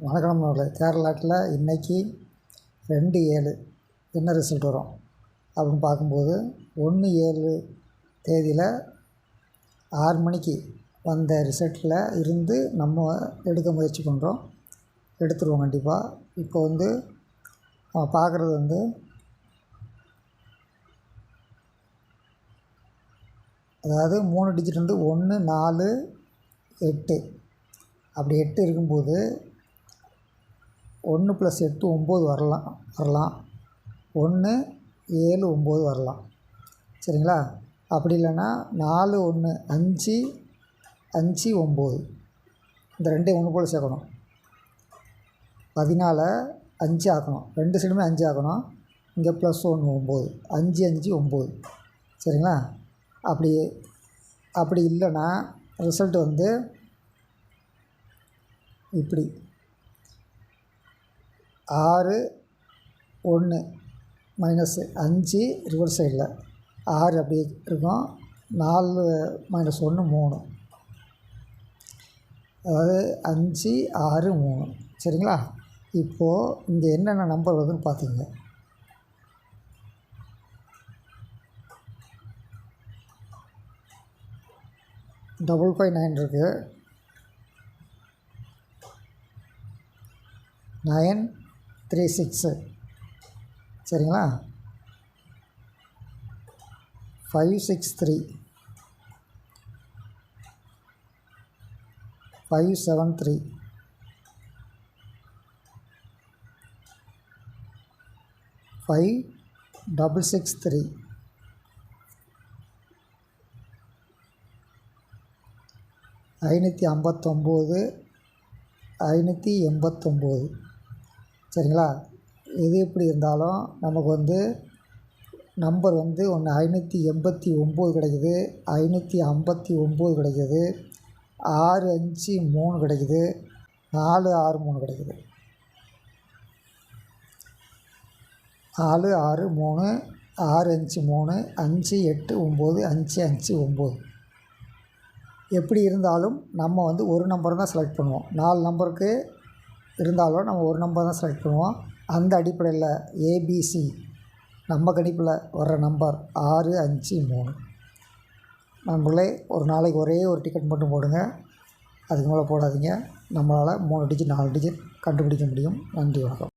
வணக்கம் நண்பர்களே கேரளாட்டில் இன்றைக்கி ரெண்டு ஏழு என்ன ரிசல்ட் வரும் அப்படின்னு பார்க்கும்போது ஒன்று ஏழு தேதியில் ஆறு மணிக்கு வந்த ரிசல்ட்டில் இருந்து நம்ம எடுக்க முயற்சி பண்ணுறோம் எடுத்துருவோம் கண்டிப்பாக இப்போ வந்து நம்ம பார்க்குறது வந்து அதாவது மூணு டிஜிட் வந்து ஒன்று நாலு எட்டு. அப்படி எட்டு இருக்கும்போது ஒன்று ப்ளஸ் எட்டு ஒம்பது வரலாம் வரலாம். ஒன்று ஏழு ஒம்பது வரலாம். சரிங்களா? அப்படி இல்லைன்னா நாலு ஒன்று அஞ்சு அஞ்சு ஒம்பது. இந்த ரெண்டே ஒன்று போல் சேர்க்கணும். பதினாலை அஞ்சு ஆக்கணும். ரெண்டு சைடுமே அஞ்சு ஆக்கணும். இங்கே ப்ளஸ் ஒன்று ஒம்பது. அஞ்சு அஞ்சு ஒம்பது. சரிங்களா? அப்படி அப்படி இல்லைன்னா ரிசல்ட் வந்து இப்படி. ஆறு ஒன்று மைனஸு அஞ்சு ரிவர்ஸ் சைடில் ஆறு அப்படி இருக்கும். நாலு மைனஸ் ஒன்று மூணு. அதாவது அஞ்சு ஆறு மூணு. சரிங்களா? இப்போது இங்கே என்னென்ன நம்பர் வருதுன்னு பார்த்துங்க டபுள் ஃபைவ் நைன் இருக்குது நயன் த்ரீ சிக்ஸு. சரிங்களா? Five six three. Five seven three. Five double six three. ஐநூற்றி ஐம்பத்தொம்போது ஐநூற்றி எண்பத்தொம்போது. சரிங்களா? எது எப்படி இருந்தாலும் நமக்கு வந்து நம்பர் வந்து ஒன்று ஐநூற்றி எண்பத்தி ஒம்பது கிடைக்குது ஐநூற்றி ஐம்பத்தி ஒம்பது கிடைக்கிது ஆறு அஞ்சு மூணு கிடைக்குது நாலு ஆறு மூணு கிடைக்குது. நாலு ஆறு மூணு ஆறு அஞ்சு மூணு அஞ்சு எட்டு ஒம்பது அஞ்சு அஞ்சு ஒம்பது எப்படி இருந்தாலும் நம்ம வந்து ஒரு நம்பர் தான் செலக்ட் பண்ணுவோம். நாலு நம்பருக்கு இருந்தாலும் நம்ம ஒரு நம்பர் தான் செலக்ட் பண்ணுவோம். அந்த அடிப்படையில் ஏபிசி நம்ம கணிப்பில் வர்ற நம்பர் ஆறு அஞ்சு மூணு. நண்பர்களே ஒரு நாளைக்கு ஒரே ஒரு டிக்கெட் மட்டும் போடுங்க. அதுக்கு மேலே போடாதீங்க. நம்மளால் மூணு டிஜிட் நாலு டிஜிட் கண்டுபிடிக்க முடியும். நன்றி வணக்கம்.